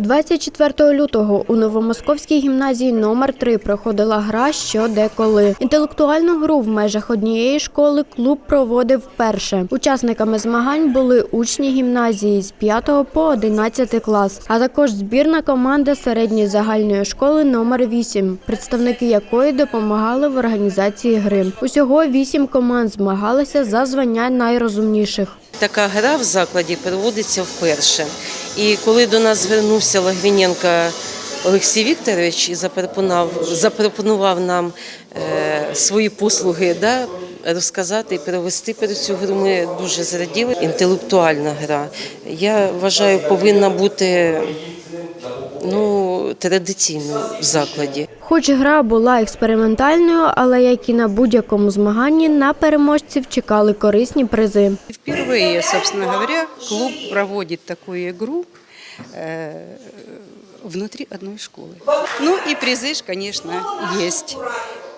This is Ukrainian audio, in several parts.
24 лютого у Новомосковській гімназії номер 3 проходила гра «Що, де, коли». Інтелектуальну гру в межах однієї школи клуб проводив вперше. Учасниками змагань були учні гімназії з 5 по 11 клас, а також збірна команда середньої загальної школи номер 8, представники якої допомагали в організації гри. Усього вісім команд змагалися за звання найрозумніших. Така гра в закладі проводиться вперше. І коли до нас звернувся Лагвіненко Олексій Вікторович і запропонував, запропонував нам е, свої послуги да, розказати і провести перед цю гру, ми дуже зраділи. Інтелектуальна гра. Я вважаю, повинна бути ну, традиційною в закладі. Хоч гра була експериментальною, але як і на будь-якому змаганні, на переможців чекали корисні призи. Впервые, собственно говоря, клуб проводит такую игру э, внутри одной школы. Ну и призы, ж, конечно, есть.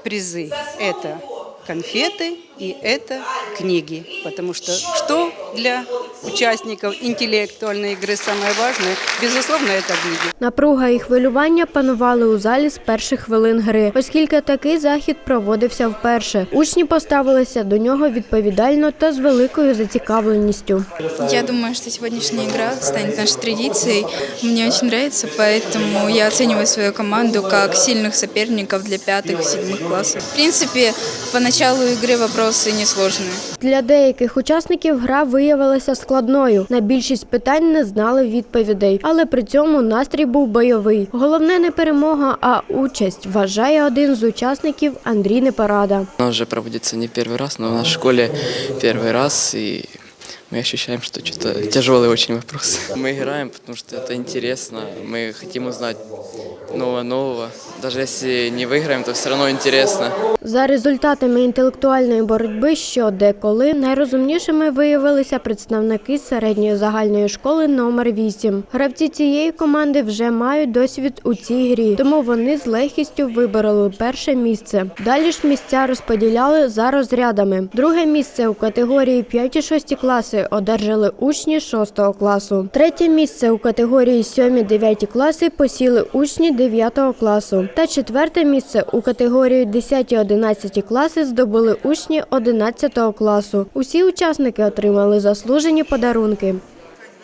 Призы – это конфеты и это книги. Потому что что для участников интеллектуальной игры самое важное? Безусловно, это книги. Напруга і хвилювання панували у залі з перших хвилин гри, оскільки такий захід проводився вперше. Учні поставилися до нього відповідально та з великою зацікавленістю. Я думаю, что сегодняшняя игра станет нашей традицией. Мне очень нравится, поэтому я оцениваю свою команду как сильных соперников для пятых, седьмых классов. В принципе, по началу игры вопросы несложные. Для деяких учасників гра виявилася складною. На більшість питань не знали відповідей, але при цьому настрій був бойовий. Головне не перемога, а участь, вважає один з учасників Андрій Непорада. Она уже проводится не первый раз, но в нашей школе первый раз, и мы ощущаем, что что-то тяжелый очень вопрос. Мы играем, потому что это интересно, мы хотим узнать нового-нового. Даже если не выиграем, то все равно интересно. За результатами інтелектуальної боротьби, що де коли найрозумнішими виявилися представники середньої загальної школи номер 8. Гравці цієї команди вже мають досвід у цій грі, тому вони з легкістю вибороли перше місце. Далі ж місця розподіляли за розрядами. Друге місце у категорії 5-6 класи одержали учні 6 класу. Третє місце у категорії 7-9 класи посіли учні 9 класу. Та четверте місце у категорії 10-11 класи здобули учні 11 класу. Усі учасники отримали заслужені подарунки.